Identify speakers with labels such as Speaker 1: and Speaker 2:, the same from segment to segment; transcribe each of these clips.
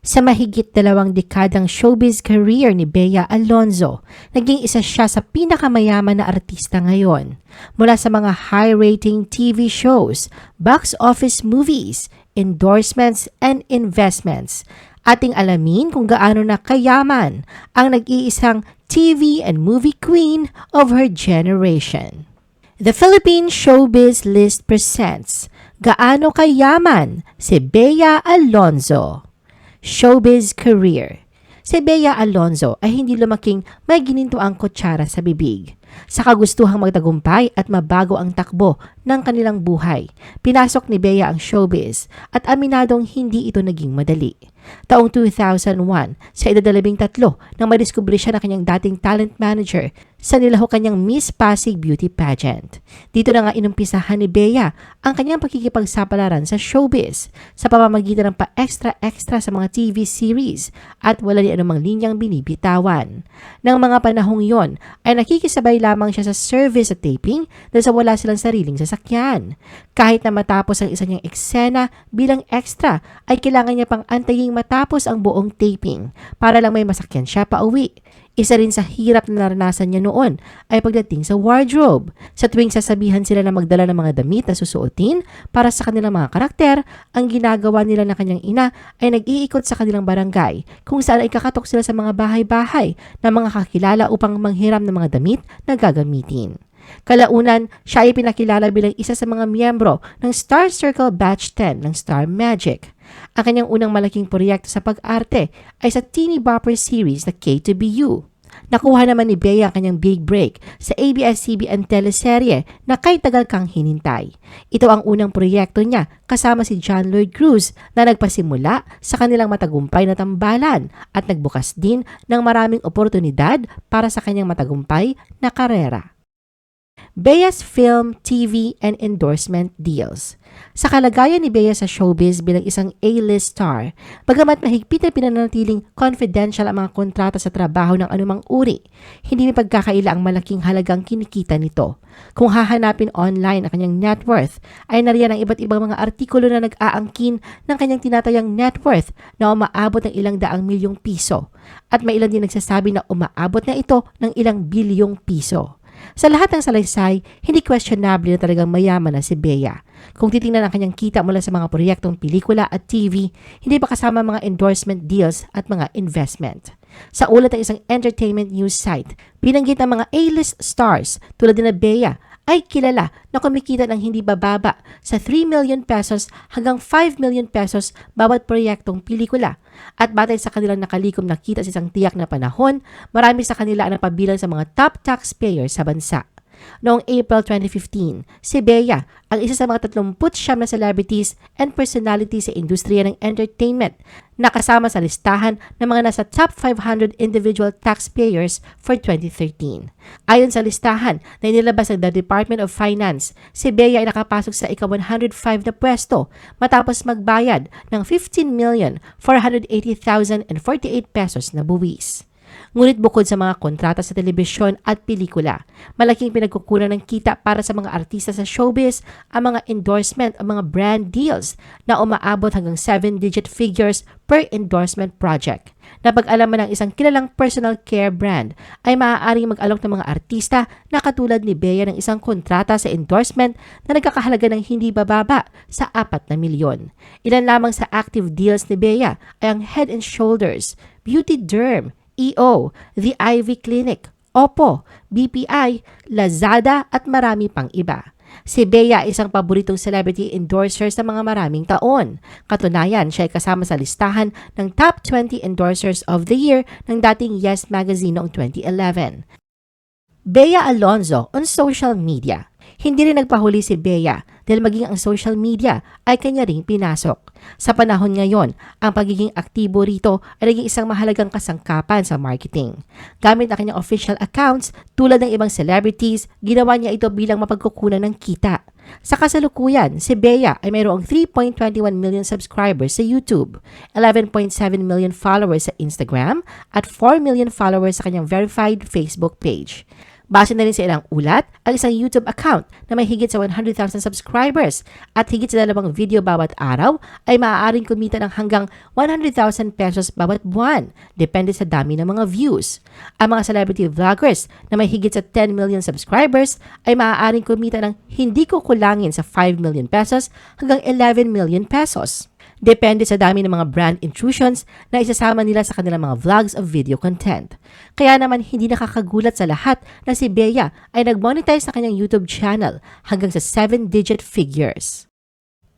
Speaker 1: Sa mahigit dalawang dekadang showbiz career ni Bea Alonzo, naging isa siya sa pinakamayaman na artista ngayon. Mula sa mga high-rating TV shows, box office movies, endorsements, and investments, ating alamin kung gaano na kayaman ang nag-iisang TV and movie queen of her generation. The Philippine Showbiz List presents Gaano Kayaman si Bea Alonzo Showbiz Career Si Bea Alonzo ay hindi lumaking may gininto ang kutsara sa bibig. Sa kagustuhang magtagumpay at mabago ang takbo ng kanilang buhay, pinasok ni Bea ang showbiz at aminadong hindi ito naging madali. Taong 2001, sa edad na labing tatlo, nang madiskubre siya ng kanyang dating talent manager sa nilaho kanyang Miss Pasig Beauty Pageant. Dito na nga inumpisahan ni Bea ang kanyang pakikipagsapalaran sa showbiz sa pamamagitan ng pa-extra-extra sa mga TV series at wala ni anumang linyang binibitawan. Nang mga panahong yon ay nakikisabay lamang siya sa service at taping dahil sa wala silang sariling sasakyan. Kahit na matapos ang isa niyang eksena bilang extra ay kailangan niya pang antaying matapos ang buong taping para lang may masakyan siya pa uwi. Isa rin sa hirap na naranasan niya noon ay pagdating sa wardrobe. Sa tuwing sasabihan sila na magdala ng mga damit na susuotin para sa kanilang mga karakter, ang ginagawa nila na kanyang ina ay nag-iikot sa kanilang barangay kung saan ay kakatok sila sa mga bahay-bahay ng mga kakilala upang manghiram ng mga damit na gagamitin. Kalaunan, siya ay pinakilala bilang isa sa mga miyembro ng Star Circle Batch 10 ng Star Magic. Ang kanyang unang malaking proyekto sa pag-arte ay sa Teeny Bopper series na K2BU. Nakuha naman ni Bea ang kanyang big break sa ABS-CBN teleserye na Kay Tagal Kang Hinintay. Ito ang unang proyekto niya kasama si John Lloyd Cruz na nagpasimula sa kanilang matagumpay na tambalan at nagbukas din ng maraming oportunidad para sa kanyang matagumpay na karera. Bea's Film, TV, and Endorsement Deals. Sa kalagayan ni Bea sa showbiz bilang isang A-list star, bagamat mahigpit na pinanatiling confidential ang mga kontrata sa trabaho ng anumang uri, hindi may pagkakaila ang malaking halagang kinikita nito. Kung hahanapin online ang kanyang net worth, ay nariyan ang iba't ibang mga artikulo na nag-aangkin ng kanyang tinatayang net worth na umaabot ng ilang daang milyong piso. At may ilan din nagsasabi na umaabot na ito ng ilang bilyong piso. Sa lahat ng salaysay, hindi questionable na talagang mayaman na si Bea. Kung titingnan ang kanyang kita mula sa mga proyektong pelikula at TV, hindi pa kasama mga endorsement deals at mga investment. Sa ulat ng isang entertainment news site, binanggit ang mga A-list stars tulad ni Bea ay kilala na kumikita ng hindi bababa sa 3 million pesos hanggang 5 million pesos bawat proyektong pelikula. At batay sa kanilang nakalikom na kita sa isang tiyak na panahon, marami sa kanila ang napabilang sa mga top taxpayers sa bansa. Noong April 2015, si Bea ang isa sa mga 39 na celebrities and personalities sa industriya ng entertainment na kasama sa listahan ng mga nasa top 500 individual taxpayers for 2013. Ayon sa listahan na inilabas ng the Department of Finance, si Bea ay nakapasok sa ika-105 na pwesto matapos magbayad ng 15,480,048 pesos na buwis. Ngunit bukod sa mga kontrata sa telebisyon at pelikula, malaking pinagkukunan ng kita para sa mga artista sa showbiz ang mga endorsement o mga brand deals na umaabot hanggang 7-digit figures per endorsement project. Napag-alaman ng isang kilalang personal care brand ay maaaring mag-alok ng mga artista na katulad ni Bea ng isang kontrata sa endorsement na nagkakahalaga ng hindi bababa sa 4 na milyon. Ilan lamang sa active deals ni Bea ay ang Head and Shoulders, Beauty Derm, EO, The Ivy Clinic, Oppo, BPI, Lazada at marami pang iba. Si Bea isang paboritong celebrity endorser sa mga maraming taon. Katunayan, siya ay kasama sa listahan ng top 20 endorsers of the year ng dating Yes Magazine noong 2011. Bea Alonzo on social media. Hindi rin nagpahuli si Bea dahil maging ang social media ay kanya ring pinasok. Sa panahon ngayon, ang pagiging aktibo rito ay naging isang mahalagang kasangkapan sa marketing. Gamit ang kanyang official accounts tulad ng ibang celebrities, ginawa niya ito bilang mapagkukunan ng kita. Sa kasalukuyan, si Bea ay mayroong 3.21 million subscribers sa YouTube, 11.7 million followers sa Instagram, at 4 million followers sa kanyang verified Facebook page. Base na rin sa ilang ulat, ang isang YouTube account na may higit sa 100,000 subscribers at higit sa dalawang video bawat araw ay maaaring kumita ng hanggang 100,000 pesos bawat buwan, depende sa dami ng mga views. Ang mga celebrity vloggers na may higit sa 10 million subscribers ay maaaring kumita ng hindi kukulangin sa 5 million pesos hanggang 11 million pesos. Depende sa dami ng mga brand intrusions na isasama nila sa kanilang mga vlogs of video content. Kaya naman hindi nakakagulat sa lahat na si Bea ay nag-monetize sa kanyang YouTube channel hanggang sa 7-digit figures.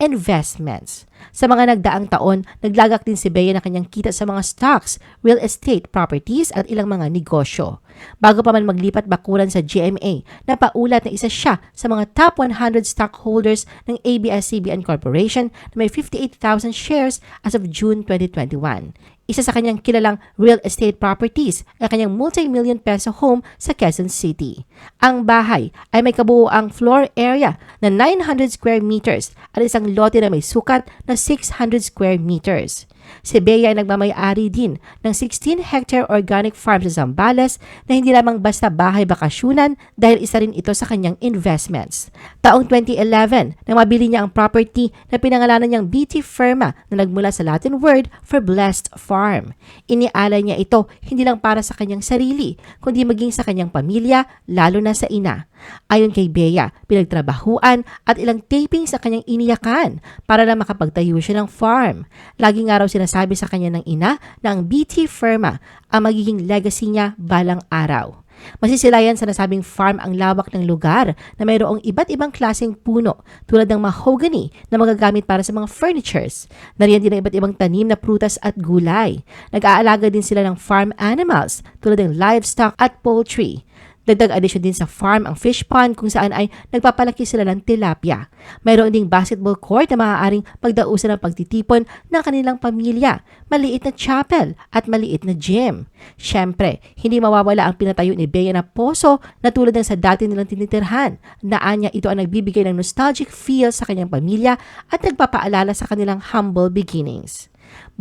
Speaker 1: Investments. Sa mga nagdaang taon, naglagak din si Bea ng kanyang kita sa mga stocks, real estate, properties at ilang mga negosyo. Bago pa man maglipat bakuran sa GMA, napaulat na isa siya sa mga top 100 stockholders ng ABS-CBN Corporation na may 58,000 shares as of June 2021. Isa sa kanyang kilalang real estate properties ay kanyang multi-million peso home sa Quezon City. Ang bahay ay may kabuuang floor area na 900 square meters at isang lote na may sukat na 600 square meters. Si Bea ay nagmamayari din ng 16-hectare organic farm sa Zambales na hindi lamang basta bahay bakasyunan dahil isa rin ito sa kanyang investments. Taong 2011, nang mabili niya ang property na pinangalanan niyang BT Firma na nagmula sa Latin word for blessed farm. Inialay niya ito hindi lang para sa kanyang sarili, kundi maging sa kanyang pamilya, lalo na sa ina. Ayon kay Bea, pinagtrabahuan at ilang taping sa kanyang iniyakan para na makapagtayo siya ng farm. Lagi nga raw sinasabi sa kanya ng ina na ang BT Firma ang magiging legacy niya balang araw. Masisilayan sa nasabing farm ang lawak ng lugar na mayroong iba't ibang klaseng puno tulad ng mahogany na magagamit para sa mga furnitures. Nariyan din ang iba't ibang tanim na prutas at gulay. Nag-aalaga din sila ng farm animals tulad ng livestock at poultry. Dagdag addition din sa farm ang fish pond kung saan ay nagpapalaki sila ng tilapia. Mayroon ding basketball court na maaaring pagdausan ng pagtitipon ng kanilang pamilya, maliit na chapel at maliit na gym. Siyempre, hindi mawawala ang pinatayo ni Bea na poso na tulad ng sa dati nilang tinitirhan. Naanya ito ang nagbibigay ng nostalgic feel sa kanyang pamilya at nagpapaalala sa kanilang humble beginnings.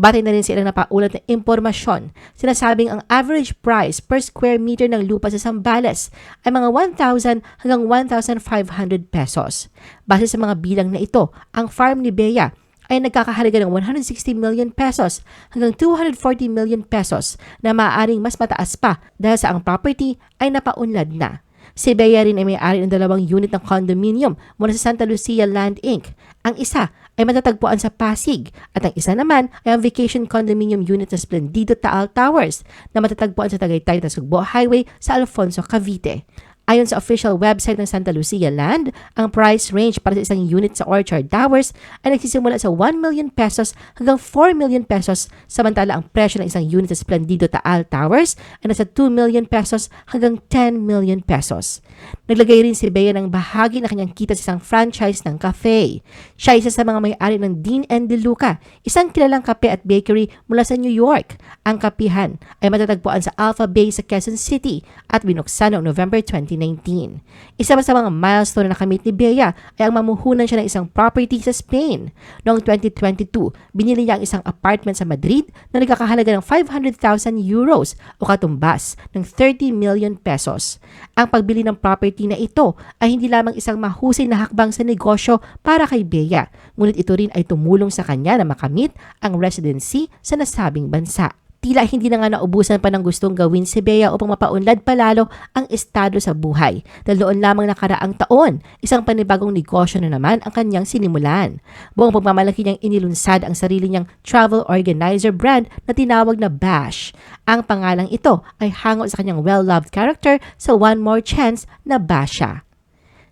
Speaker 1: Batay na rin sila napaulat na impormasyon. Sinasabing ang average price per square meter ng lupa sa Sambales ay mga 1,000 hanggang 1,500 pesos. Base sa mga bilang na ito, ang farm ni Bea ay nagkakahalaga ng 160 million pesos hanggang 240 million pesos na maaaring mas mataas pa dahil sa ang property ay napaunlad na. Si Bea rin ay may-ari ng dalawang unit ng condominium mula sa Santa Lucia Land Inc. Ang isa ay matatagpuan sa Pasig at ang isa naman ay ang vacation condominium unit sa Splendido Taal Towers na matatagpuan sa Tagaytay Tasugbo Highway sa Alfonso, Cavite. Ayon sa official website ng Santa Lucia Land, ang price range para sa isang unit sa Orchard Towers ay nagsisimula sa 1 million pesos hanggang 4 million pesos samantala ang presyo ng isang unit sa Splendido Taal Towers ay nasa 2 million pesos hanggang 10 million pesos. Naglagay rin si Bea ng bahagi na kanyang kita sa isang franchise ng cafe. Siya isa sa mga may-ari ng Dean and DeLuca, isang kilalang kape at bakery mula sa New York. Ang kapihan ay matatagpuan sa Alpha Bay sa Quezon City at binuksan noong November 2019. Isa pa sa mga milestone na nakamit ni Bea ay ang mamuhunan siya ng isang property sa Spain. Noong 2022, binili niya ang isang apartment sa Madrid na nagkakahalaga ng 500,000 euros o katumbas ng 30 million pesos. Ang pagbili ng property na ito ay hindi lamang isang mahusay na hakbang sa negosyo para kay Bea, ngunit ito rin ay tumulong sa kanya na makamit ang residency sa nasabing bansa. Tila hindi na nga naubusan pa ng gustong gawin si Bea upang mapaunlad palalo ang estado sa buhay. Dahil doon lamang nakaraang taon, isang panibagong negosyo na naman ang kanyang sinimulan. Buong pagmamalaki niyang inilunsad ang sarili niyang travel organizer brand na tinawag na Bash. Ang pangalang ito ay hango sa kanyang well-loved character sa One More Chance na Basha.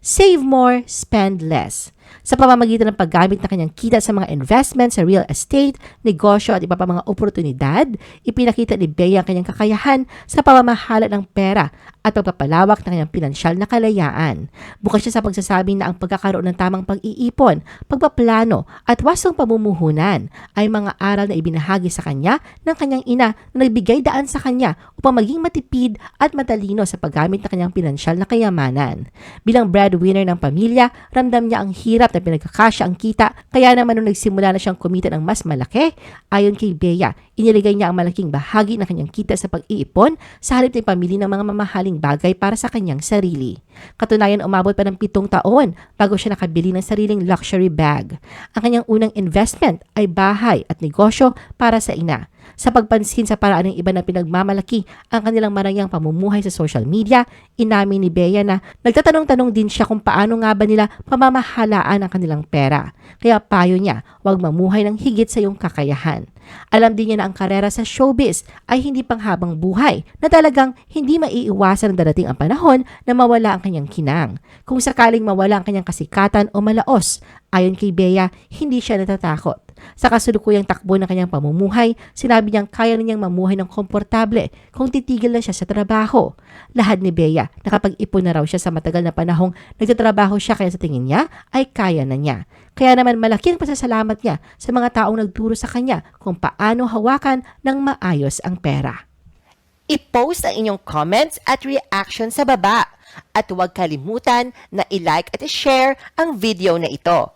Speaker 1: Save more, spend less. Sa pamamagitan ng paggamit ng kanyang kita sa mga investments sa real estate, negosyo at iba pa mga oportunidad, ipinakita ni Bea ang kanyang kakayahan sa pamamahala ng pera at pagpapalawak ng kanyang pinansyal na kalayaan. Bukas siya sa pagsasabi na ang pagkakaroon ng tamang pag-iipon, pagpaplano at wasong pamumuhunan ay mga aral na ibinahagi sa kanya ng kanyang ina na nagbigay daan sa kanya upang maging matipid at matalino sa paggamit ng kanyang pinansyal na kayamanan. Bilang breadwinner ng pamilya, ramdam niya ang hirap mahirap na pinagkakasya ang kita, kaya naman nung nagsimula na siyang kumita ng mas malaki, ayon kay Bea, iniligay niya ang malaking bahagi ng kanyang kita sa pag-iipon sa halip na pamili ng mga mamahaling bagay para sa kanyang sarili. Katunayan, umabot pa ng pitong taon bago siya nakabili ng sariling luxury bag. Ang kanyang unang investment ay bahay at negosyo para sa ina. Sa pagpansin sa paraan ng iba na pinagmamalaki ang kanilang maranyang pamumuhay sa social media, inamin ni Bea na nagtatanong-tanong din siya kung paano nga ba nila pamamahalaan ang kanilang pera. Kaya payo niya, huwag mamuhay ng higit sa iyong kakayahan. Alam din niya na ang karera sa showbiz ay hindi panghabang buhay na talagang hindi maiiwasan na darating ang panahon na mawala ang kanyang kinang. Kung sakaling mawala ang kanyang kasikatan o malaos, ayon kay Bea, hindi siya natatakot. Sa kasulukuyang takbo ng kanyang pamumuhay, sinabi niyang kaya na niyang mamuhay ng komportable kung titigil na siya sa trabaho. Lahad ni Bea, nakapag-ipon na raw siya sa matagal na panahong nagtatrabaho siya kaya sa tingin niya ay kaya na niya. Kaya naman malaki ang pasasalamat niya sa mga taong nagturo sa kanya kung paano hawakan ng maayos ang pera.
Speaker 2: I-post ang inyong comments at reaction sa baba. At huwag kalimutan na i-like at i-share ang video na ito.